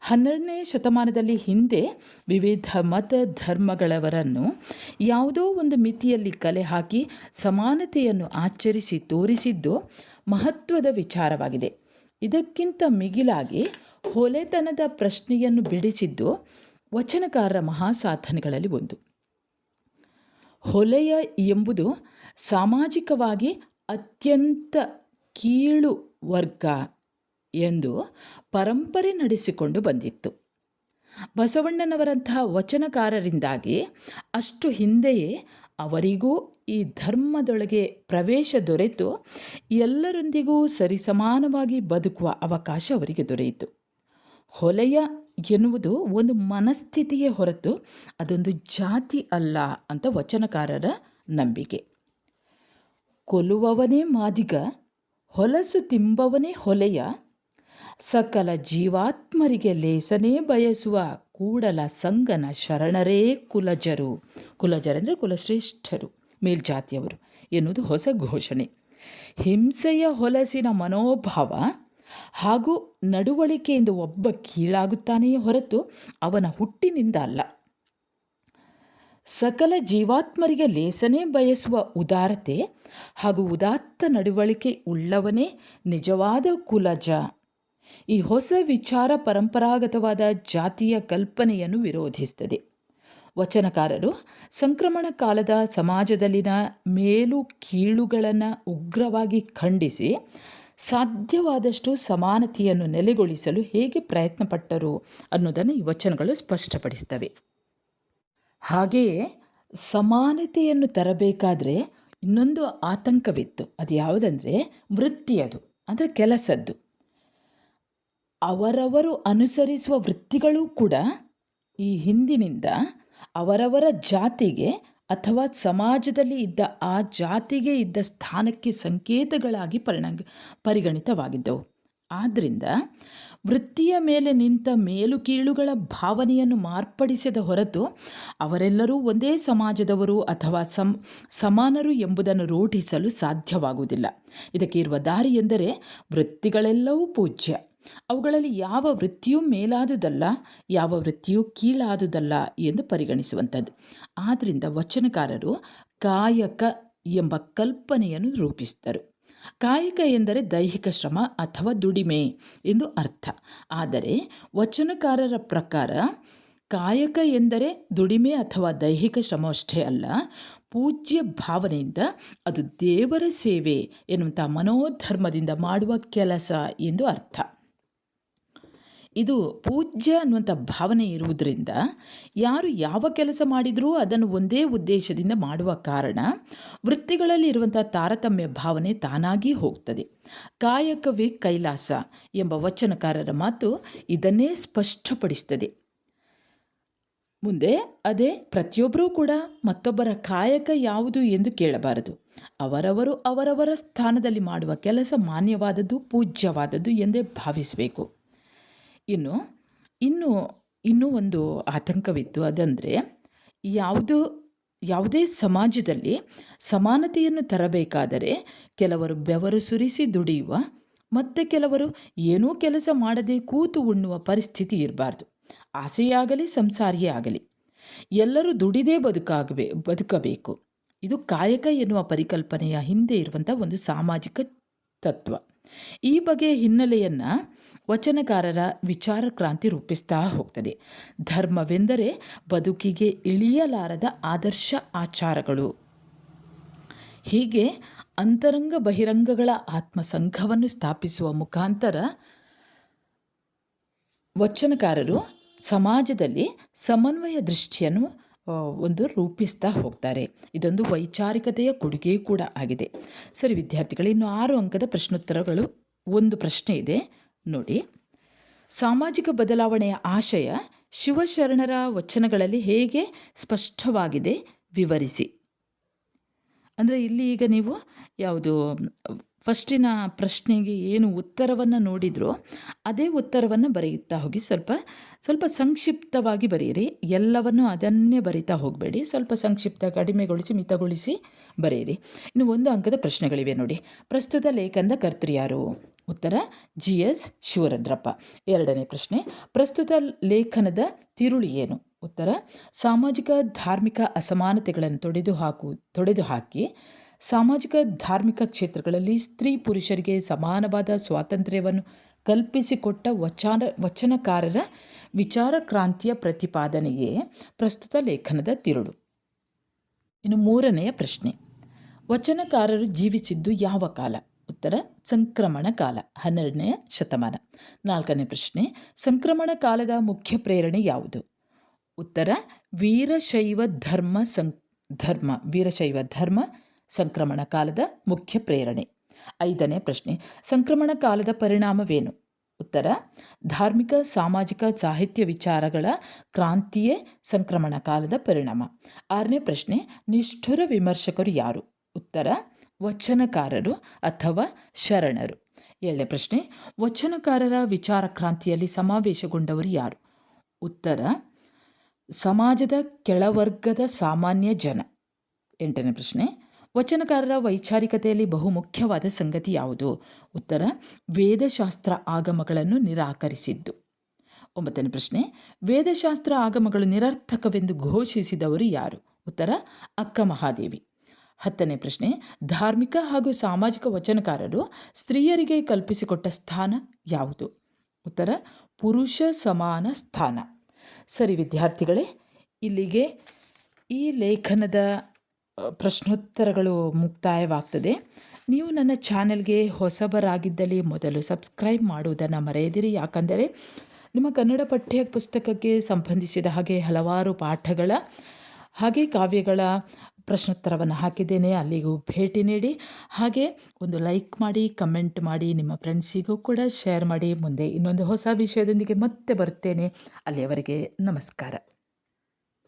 ಹನ್ನೆರಡನೇ ಶತಮಾನದಲ್ಲಿ ಹಿಂದೆ ವಿವಿಧ ಮತ ಧರ್ಮಗಳವರನ್ನು ಯಾವುದೋ ಒಂದು ಮಿತಿಯಲ್ಲಿ ಕಲೆ ಹಾಕಿ ಸಮಾನತೆಯನ್ನು ಆಚರಿಸಿ ತೋರಿಸಿದ್ದು ಮಹತ್ವದ ವಿಚಾರವಾಗಿದೆ. ಇದಕ್ಕಿಂತ ಮಿಗಿಲಾಗಿ ಹೊಲೆತನದ ಪ್ರಶ್ನೆಯನ್ನು ಬಿಡಿಸಿದ್ದು ವಚನಕಾರರ ಮಹಾಸಾಧನೆಗಳಲ್ಲಿ ಒಂದು. ಹೊಲೆಯ ಎಂಬುದು ಸಾಮಾಜಿಕವಾಗಿ ಅತ್ಯಂತ ಕೀಳು ವರ್ಗ ಎಂದು ಪರಂಪರೆ ನಡೆಸಿಕೊಂಡು ಬಂದಿತ್ತು. ಬಸವಣ್ಣನವರಂತಹ ವಚನಕಾರರಿಂದಾಗಿ ಅಷ್ಟು ಹಿಂದೆಯೇ ಅವರಿಗೂ ಈ ಧರ್ಮದೊಳಗೆ ಪ್ರವೇಶ ದೊರೆತು, ಎಲ್ಲರೊಂದಿಗೂ ಸರಿಸಮಾನವಾಗಿ ಬದುಕುವ ಅವಕಾಶ ಅವರಿಗೆ ದೊರೆಯಿತು. ಹೊಲೆಯ ಎನ್ನುವುದು ಒಂದು ಮನಸ್ಥಿತಿಯೇ ಹೊರತು ಅದೊಂದು ಜಾತಿ ಅಲ್ಲ ಅಂತ ವಚನಕಾರರ ನಂಬಿಕೆ. ಕೊಲ್ಲುವವನೇ ಮಾದಿಗ, ಹೊಲಸು ತಿಂಬವನೇ ಹೊಲೆಯ, ಸಕಲ ಜೀವಾತ್ಮರಿಗೆ ಲೇಸನೇ ಬಯಸುವ ಕೂಡಲ ಸಂಗನ ಶರಣರೇ ಕುಲಜರು. ಕುಲಜರಂದರೆ ಕುಲಶ್ರೇಷ್ಠರು, ಮೇಲ್ಜಾತಿಯವರು ಎನ್ನುವುದು ಹೊಸ ಘೋಷಣೆ. ಹಿಂಸೆಯ ಹೊಲಸಿನ ಮನೋಭಾವ ಹಾಗೂ ನಡವಳಿಕೆಯಿಂದ ಒಬ್ಬ ಕೀಳಾಗುತ್ತಾನೆಯೇ ಹೊರತು ಅವನ ಹುಟ್ಟಿನಿಂದ ಅಲ್ಲ. ಸಕಲ ಜೀವಾತ್ಮರಿಗೆ ಲೇಸನೆ ಬಯಸುವ ಉದಾರತೆ ಹಾಗೂ ಉದಾತ್ತ ನಡವಳಿಕೆ ಉಳ್ಳವನೇ ನಿಜವಾದ ಕುಲಜ. ಈ ಹೊಸ ವಿಚಾರ ಪರಂಪರಾಗತವಾದ ಜಾತಿಯ ಕಲ್ಪನೆಯನ್ನು ವಿರೋಧಿಸುತ್ತದೆ. ವಚನಕಾರರು, ಸಂಕ್ರಮಣ ಕಾಲದ ಸಮಾಜದಲ್ಲಿನ ಮೇಲು ಕೀಳುಗಳನ್ನು ಉಗ್ರವಾಗಿ ಖಂಡಿಸಿ ಸಾಧ್ಯವಾದಷ್ಟು ಸಮಾನತೆಯನ್ನು ನೆಲೆಗೊಳಿಸಲು ಹೇಗೆ ಪ್ರಯತ್ನಪಟ್ಟರು ಅನ್ನೋದನ್ನು ಈ ವಚನಗಳು ಸ್ಪಷ್ಟಪಡಿಸ್ತವೆ ಹಾಗೆಯೇ ಸಮಾನತೆಯನ್ನು ತರಬೇಕಾದರೆ ಇನ್ನೊಂದು ಆತಂಕವಿತ್ತು. ಅದು ಯಾವುದಂದರೆ ವೃತ್ತಿ ಅದು ಅಂದರೆ ಕೆಲಸದ್ದು. ಅವರವರು ಅನುಸರಿಸುವ ವೃತ್ತಿಗಳು ಕೂಡ ಈ ಹಿಂದಿನಿಂದ ಅವರವರ ಜಾತಿಗೆ ಅಥವಾ ಸಮಾಜದಲ್ಲಿ ಇದ್ದ ಆ ಜಾತಿಗೆ ಇದ್ದ ಸ್ಥಾನಕ್ಕೆ ಸಂಕೇತಗಳಾಗಿ ಪರಿಣ ಪರಿಗಣಿತವಾಗಿದ್ದವು. ಆದ್ದರಿಂದ ವೃತ್ತಿಯ ಮೇಲೆ ನಿಂತ ಮೇಲು ಕೀಳುಗಳ ಭಾವನೆಯನ್ನು ಮಾರ್ಪಡಿಸಿದ ಹೊರತು ಅವರೆಲ್ಲರೂ ಒಂದೇ ಸಮಾಜದವರು ಅಥವಾ ಸಮ್, ಸಮಾನರು ಎಂಬುದನ್ನು ರೂಢಿಸಲು ಸಾಧ್ಯವಾಗುವುದಿಲ್ಲ. ಇದಕ್ಕೆ ಇರುವ ದಾರಿ ಎಂದರೆ ವೃತ್ತಿಗಳೆಲ್ಲವೂ ಪೂಜ್ಯ. ಅವುಗಳಲ್ಲಿ ಯಾವ ವೃತ್ತಿಯೂ ಮೇಲಾದುದಲ್ಲ, ಯಾವ ವೃತ್ತಿಯೂ ಕೀಳಾದುದಲ್ಲ ಎಂದು ಪರಿಗಣಿಸುವಂಥದ್ದು. ಆದ್ದರಿಂದ ವಚನಕಾರರು ಕಾಯಕ ಎಂಬ ಕಲ್ಪನೆಯನ್ನು ರೂಪಿಸಿದರು. ಕಾಯಕ ಎಂದರೆ ದೈಹಿಕ ಶ್ರಮ ಅಥವಾ ದುಡಿಮೆ ಎಂದು ಅರ್ಥ. ಆದರೆ ವಚನಕಾರರ ಪ್ರಕಾರ ಕಾಯಕ ಎಂದರೆ ದುಡಿಮೆ ಅಥವಾ ದೈಹಿಕ ಶ್ರಮವಷ್ಟೇ ಅಲ್ಲ, ಪೂಜ್ಯ ಭಾವನೆಯಿಂದ ಅದು ದೇವರ ಸೇವೆ ಎನ್ನುವಂಥ ಮನೋಧರ್ಮದಿಂದ ಮಾಡುವ ಕೆಲಸ ಎಂದು ಅರ್ಥ. ಇದು ಪೂಜ್ಯ ಅನ್ನುವಂಥ ಭಾವನೆ ಇರುವುದರಿಂದ ಯಾರು ಯಾವ ಕೆಲಸ ಮಾಡಿದರೂ ಅದನ್ನು ಒಂದೇ ಉದ್ದೇಶದಿಂದ ಮಾಡುವ ಕಾರಣ ವೃತ್ತಿಗಳಲ್ಲಿ ಇರುವಂಥ ತಾರತಮ್ಯ ಭಾವನೆ ತಾನಾಗಿ ಹೋಗ್ತದೆ. ಕಾಯಕವೇ ಕೈಲಾಸ ಎಂಬ ವಚನಕಾರರ ಮಾತು ಇದನ್ನೇ ಸ್ಪಷ್ಟಪಡಿಸ್ತದೆ. ಮುಂದೆ ಅದೇ ಪ್ರತಿಯೊಬ್ಬರೂ ಕೂಡ ಮತ್ತೊಬ್ಬರ ಕಾಯಕ ಯಾವುದು ಎಂದು ಕೇಳಬಾರದು. ಅವರವರು ಅವರವರ ಸ್ಥಾನದಲ್ಲಿ ಮಾಡುವ ಕೆಲಸ ಮಾನ್ಯವಾದದ್ದು ಪೂಜ್ಯವಾದದ್ದು ಎಂದೇ ಭಾವಿಸಬೇಕು. ಇನ್ನು ಇನ್ನು, ಇನ್ನೂ ಒಂದು ಆತಂಕವಿತ್ತು ಅದಂದರೆ, ಯಾವುದು, ಯಾವುದೇ ಸಮಾಜದಲ್ಲಿ ಸಮಾನತೆಯನ್ನು ತರಬೇಕಾದರೆ ಕೆಲವರು ಬೆವರು ಸುರಿಸಿ ದುಡಿಯುವ ಮತ್ತು ಕೆಲವರು ಏನೂ ಕೆಲಸ ಮಾಡದೆ ಕೂತು ಉಣ್ಣುವ ಪರಿಸ್ಥಿತಿ ಇರಬಾರ್ದು. ಆಸೆಯಾಗಲಿ, ಸಂಸಾರಿಯೇ ಆಗಲಿ. ಎಲ್ಲರೂ ದುಡಿದೇ ಬದುಕಾಗಬೇ, ಬದುಕಬೇಕು. ಇದು ಕಾಯಕ ಎನ್ನುವ ಪರಿಕಲ್ಪನೆಯ ಹಿಂದೆ ಇರುವಂಥ ಒಂದು ಸಾಮಾಜಿಕ ತತ್ವ. ಈ ಬಗೆಯ ಹಿನ್ನೆಲೆಯನ್ನು ವಚನಕಾರರ ವಿಚಾರ ಕ್ರಾಂತಿ ರೂಪಿಸ್ತಾ ಹೋಗ್ತದೆ. ಧರ್ಮವೆಂದರೆ ಬದುಕಿಗೆ ಇಳಿಯಲಾರದ ಆದರ್ಶ ಆಚಾರಗಳು. ಹೀಗೆ ಅಂತರಂಗ ಬಹಿರಂಗಗಳ ಆತ್ಮ ಸಂಘವನ್ನು ಸ್ಥಾಪಿಸುವ ಮುಖಾಂತರ ವಚನಕಾರರು ಸಮಾಜದಲ್ಲಿ ಸಮನ್ವಯ ದೃಷ್ಟಿಯನ್ನು ಒಂದು ರೂಪಿಸ್ತಾ ಹೋಗ್ತಾರೆ. ಇದೊಂದು ವೈಚಾರಿಕತೆಯ ಕೊಡುಗೆ ಕೂಡ ಆಗಿದೆ. ಸರಿ ವಿದ್ಯಾರ್ಥಿಗಳು, ಇನ್ನು ಆರು ಅಂಕದ ಪ್ರಶ್ನೋತ್ತರಗಳು. ಒಂದು ಪ್ರಶ್ನೆ ಇದೆ. ನೋಡಿ. ಸಾಮಾಜಿಕ ಬದಲಾವಣೆಯ ಆಶಯ ಶಿವಶರಣರ ವಚನಗಳಲ್ಲಿ ಹೇಗೆ ಸ್ಪಷ್ಟವಾಗಿದೆ, ವಿವರಿಸಿ. ಅಂದರೆ ಇಲ್ಲಿ ಈಗ ನೀವು ಯಾವುದು ಫಸ್ಟಿನ ಪ್ರಶ್ನೆಗೆ ಏನು ಉತ್ತರವನ್ನು ನೋಡಿದ್ರೋ ಅದೇ ಉತ್ತರವನ್ನು ಬರೆಯುತ್ತಾ ಹೋಗಿ ಸ್ವಲ್ಪ ಸ್ವಲ್ಪ ಸಂಕ್ಷಿಪ್ತವಾಗಿ ಬರೆಯಿರಿ. ಎಲ್ಲವನ್ನು ಅದನ್ನೇ ಬರೀತಾ ಹೋಗಬೇಡಿ. ಸ್ವಲ್ಪ ಸಂಕ್ಷಿಪ್ತ, ಕಡಿಮೆಗೊಳಿಸಿ, ಮಿತಗೊಳಿಸಿ ಬರೆಯಿರಿ. ಇನ್ನು ಒಂದು ಅಂಕದ ಪ್ರಶ್ನೆಗಳಿವೆ ನೋಡಿ. ಪ್ರಸ್ತುತ ಲೇಖನದ ಕರ್ತೃ ಯಾರು? ಉತ್ತರ ಜಿ ಎಸ್ ಶಿವರುದ್ರಪ್ಪ. ಎರಡನೇ ಪ್ರಶ್ನೆ, ಪ್ರಸ್ತುತ ಲೇಖನದ ತಿರುಳು ಏನು? ಉತ್ತರ, ಸಾಮಾಜಿಕ, ಧಾರ್ಮಿಕ ಅಸಮಾನತೆಗಳನ್ನು ತೊಡೆದು ಹಾಕು ತೊಡೆದು ಹಾಕಿ ಸಾಮಾಜಿಕ, ಧಾರ್ಮಿಕ ಕ್ಷೇತ್ರಗಳಲ್ಲಿ ಸ್ತ್ರೀ ಪುರುಷರಿಗೆ ಸಮಾನವಾದ ಸ್ವಾತಂತ್ರ್ಯವನ್ನು ಕಲ್ಪಿಸಿಕೊಟ್ಟ ವಚನ, ವಚನಕಾರರ ವಿಚಾರ ಕ್ರಾಂತಿಯ ಪ್ರತಿಪಾದನೆಯೇ ಪ್ರಸ್ತುತ ಲೇಖನದ ತಿರುಳು. ಇನ್ನು ಮೂರನೆಯ ಪ್ರಶ್ನೆ. ವಚನಕಾರರು ಜೀವಿಸಿದ್ದು ಯಾವ ಕಾಲ? ಉತ್ತರ, ಸಂಕ್ರಮಣ ಕಾಲ, ಹನ್ನೆರಡನೆಯ ಶತಮಾನ. ನಾಲ್ಕನೇ ಪ್ರಶ್ನೆ. ಸಂಕ್ರಮಣ ಕಾಲದ ಮುಖ್ಯ ಪ್ರೇರಣೆ ಯಾವುದು? ಉತ್ತರ, ವೀರಶೈವ ಧರ್ಮ ಸಂ, ಧರ್ಮ, ವೀರಶೈವ ಧರ್ಮ ಸಂಕ್ರಮಣ ಕಾಲದ ಮುಖ್ಯ ಪ್ರೇರಣೆ. ಐದನೇ ಪ್ರಶ್ನೆ, ಸಂಕ್ರಮಣ ಕಾಲದ ಪರಿಣಾಮವೇನು? ಉತ್ತರ, ಧಾರ್ಮಿಕ, ಸಾಮಾಜಿಕ, ಸಾಹಿತ್ಯ ವಿಚಾರಗಳ ಕ್ರಾಂತಿಯೇ ಸಂಕ್ರಮಣ ಕಾಲದ ಪರಿಣಾಮ. ಆರನೇ ಪ್ರಶ್ನೆ, ನಿಷ್ಠುರ ವಿಮರ್ಶಕರು ಯಾರು? ಉತ್ತರ, ವಚನಕಾರರು ಅಥವಾ ಶರಣರು. ಏಳನೇ ಪ್ರಶ್ನೆ, ವಚನಕಾರರ ವಿಚಾರ ಕ್ರಾಂತಿಯಲ್ಲಿ ಸಮಾವೇಶಗೊಂಡವರು ಯಾರು? ಉತ್ತರ, ಸಮಾಜದ ಕೆಳವರ್ಗದ ಸಾಮಾನ್ಯ ಜನ. ಎಂಟನೇ ಪ್ರಶ್ನೆ ವಚನಕಾರರ ವೈಚಾರಿಕತೆಯಲ್ಲಿ ಬಹುಮುಖ್ಯವಾದ ಸಂಗತಿ ಯಾವುದು? ಉತ್ತರ, ವೇದಶಾಸ್ತ್ರ ಆಗಮಗಳನ್ನು ನಿರಾಕರಿಸಿದ್ದು. ಒಂಬತ್ತನೇ ಪ್ರಶ್ನೆ, ವೇದಶಾಸ್ತ್ರ ಆಗಮಗಳು ನಿರರ್ಥಕವೆಂದು ಘೋಷಿಸಿದವರು ಯಾರು? ಉತ್ತರ, ಅಕ್ಕ ಮಹಾದೇವಿ. ಹತ್ತನೇ ಪ್ರಶ್ನೆ, ಧಾರ್ಮಿಕ ಹಾಗೂ ಸಾಮಾಜಿಕ ವಚನಕಾರರು ಸ್ತ್ರೀಯರಿಗೆ ಕಲ್ಪಿಸಿಕೊಟ್ಟ ಸ್ಥಾನ ಯಾವುದು? ಉತ್ತರ, ಪುರುಷ ಸಮಾನ ಸ್ಥಾನ. ಸರಿ ವಿದ್ಯಾರ್ಥಿಗಳೇ, ಇಲ್ಲಿಗೆ ಈ ಲೇಖನದ ಪ್ರಶ್ನೋತ್ತರಗಳು ಮುಕ್ತಾಯವಾಗ್ತದೆ. ನೀವು ನನ್ನ ಚಾನೆಲ್ಗೆ ಹೊಸಬರಾಗಿದ್ದಲ್ಲಿ ಮೊದಲು ಸಬ್ಸ್ಕ್ರೈಬ್ ಮಾಡುವುದನ್ನು ಮರೆಯದಿರಿ. ಯಾಕಂದರೆ ನಿಮ್ಮ ಕನ್ನಡ ಪಠ್ಯ ಪುಸ್ತಕಕ್ಕೆ ಸಂಬಂಧಿಸಿದ ಹಾಗೆ ಹಲವಾರು ಪಾಠಗಳ, ಹಾಗೆ ಕಾವ್ಯಗಳ ಪ್ರಶ್ನೋತ್ತರವನ್ನು ಹಾಕಿದ್ದೇನೆ. ಅಲ್ಲಿಗೂ ಭೇಟಿ ನೀಡಿ. ಹಾಗೆ ಒಂದು ಲೈಕ್ ಮಾಡಿ, ಕಮೆಂಟ್ ಮಾಡಿ, ನಿಮ್ಮ ಫ್ರೆಂಡ್ಸಿಗೂ ಕೂಡ ಶೇರ್ ಮಾಡಿ. ಮುಂದೆ ಇನ್ನೊಂದು ಹೊಸ ವಿಷಯದೊಂದಿಗೆ ಮತ್ತೆ ಬರುತ್ತೇನೆ. ಅಲ್ಲಿಯವರೆಗೆ ನಮಸ್ಕಾರ.